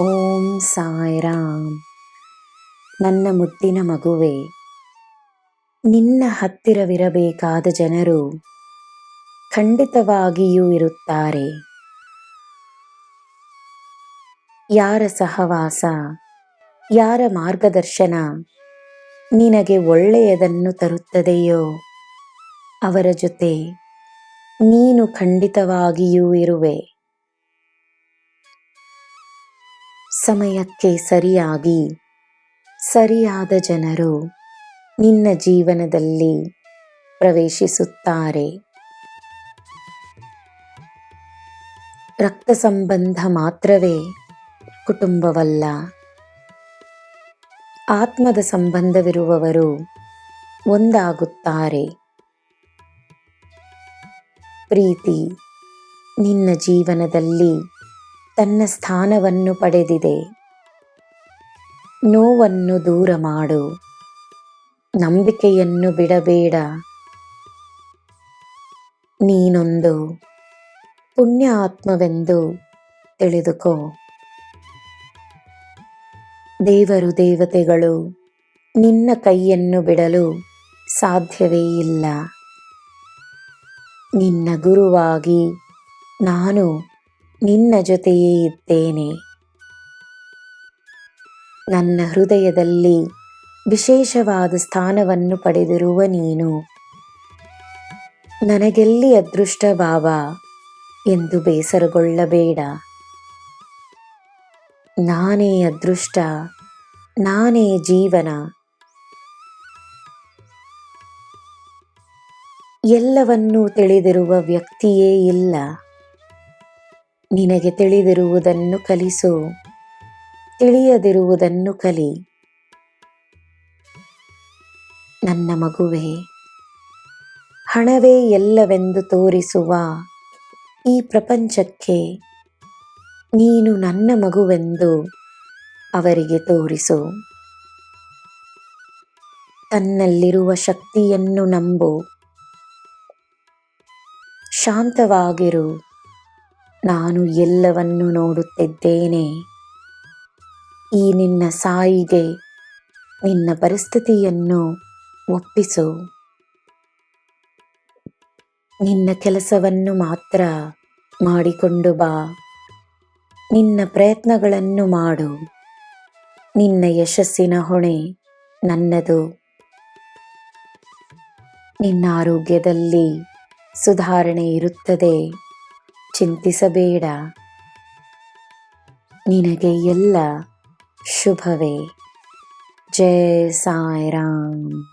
ಓಂ ಸಾಯಿರಾಮ್. ನನ್ನ ಮುದ್ದಿನ ಮಗುವೆ, ನಿನ್ನ ಹತ್ತಿರವಿರಬೇಕಾದ ಜನರು ಖಂಡಿತವಾಗಿಯೂ ಇರುತ್ತಾರೆ. ಯಾರ ಸಹವಾಸ, ಯಾರ ಮಾರ್ಗದರ್ಶನ ನಿನಗೆ ಒಳ್ಳೆಯದನ್ನು ತರುತ್ತದೆಯೋ, ಅವರ ಜೊತೆ ನೀನು ಖಂಡಿತವಾಗಿಯೂ ಇರುವೆ. ಸಮಯಕ್ಕೆ ಸರಿಯಾಗಿ, ಸರಿಯಾದ ಜನರು ನಿನ್ನ ಜೀವನದಲ್ಲಿ ಪ್ರವೇಶಿಸುತ್ತಾರೆ. ರಕ್ತ ಸಂಬಂಧ ಮಾತ್ರವೇ ಕುಟುಂಬವಲ್ಲ. ಆತ್ಮದ ಸಂಬಂಧವಿರುವವರು ಒಂದಾಗುತ್ತಾರೆ. ಪ್ರೀತಿ ನಿನ್ನ ಜೀವನದಲ್ಲಿ ತನ್ನ ಸ್ಥಾನವನ್ನು ಪಡೆದಿದೆ. ನೋವನ್ನು ದೂರ ಮಾಡು. ನಂಬಿಕೆಯನ್ನು ಬಿಡಬೇಡ. ನೀನೊಂದು ಪುಣ್ಯ ಆತ್ಮವೆಂದು ತಿಳಿದುಕೋ. ದೇವರು ದೇವತೆಗಳು ನಿನ್ನ ಕೈಯನ್ನು ಬಿಡಲು ಸಾಧ್ಯವೇ ಇಲ್ಲ. ನಿನ್ನ ಗುರುವಾಗಿ ನಾನು ನಿನ್ನ ಜೊತೆಯೇ ಇದ್ದೇನೆ. ನನ್ನ ಹೃದಯದಲ್ಲಿ ವಿಶೇಷವಾದ ಸ್ಥಾನವನ್ನು ಪಡೆದಿರುವ ನೀನು. ನನಗೆಲ್ಲಿ ಅದೃಷ್ಟ ಬಾಬಾ ಎಂದು ಬೇಸರಗೊಳ್ಳಬೇಡ. ನಾನೇ ಅದೃಷ್ಟ, ನಾನೇ ಜೀವನ. ಎಲ್ಲವನ್ನೂ ತಿಳಿದಿರುವ ವ್ಯಕ್ತಿಯೇ ಇಲ್ಲ. ನಿನಗೆ ತಿಳಿದಿರುವುದನ್ನು ಕಲಿಸು. ತಿಳಿಯದಿರುವುದನ್ನು ಕಲಿ. ನನ್ನ ಮಗುವೆ, ಹಣವೇ ಎಲ್ಲವೆಂದು ತೋರಿಸುವ ಈ ಪ್ರಪಂಚಕ್ಕೆ ನೀನು ನನ್ನ ಮಗುವೆಂದು ಅವರಿಗೆ ತೋರಿಸು. ತನ್ನಲ್ಲಿರುವ ಶಕ್ತಿಯನ್ನು ನಂಬು. ಶಾಂತವಾಗಿರು. ನಾನು ಎಲ್ಲವನ್ನು ನೋಡುತ್ತಿದ್ದೇನೆ. ಈ ನಿನ್ನ ಸಾಯಿಗೆ ನಿನ್ನ ಪರಿಸ್ಥಿತಿಯನ್ನು ಒಪ್ಪಿಸು. ನಿನ್ನ ಕೆಲಸವನ್ನು ಮಾತ್ರ ಮಾಡಿಕೊಂಡು ಬಾ. ನಿನ್ನ ಪ್ರಯತ್ನಗಳನ್ನು ಮಾಡು. ನಿನ್ನ ಯಶಸ್ಸಿನ ಹೊಣೆ ನನ್ನದು. ನಿನ್ನ ಆರೋಗ್ಯದಲ್ಲಿ ಸುಧಾರಣೆ ಇರುತ್ತದೆ. ಚಿಂತಿಸಬೇಡ. ನಿನಗೆ ಎಲ್ಲ ಶುಭವೇ. ಜಯ ಸಾಯಿರಾಮ್.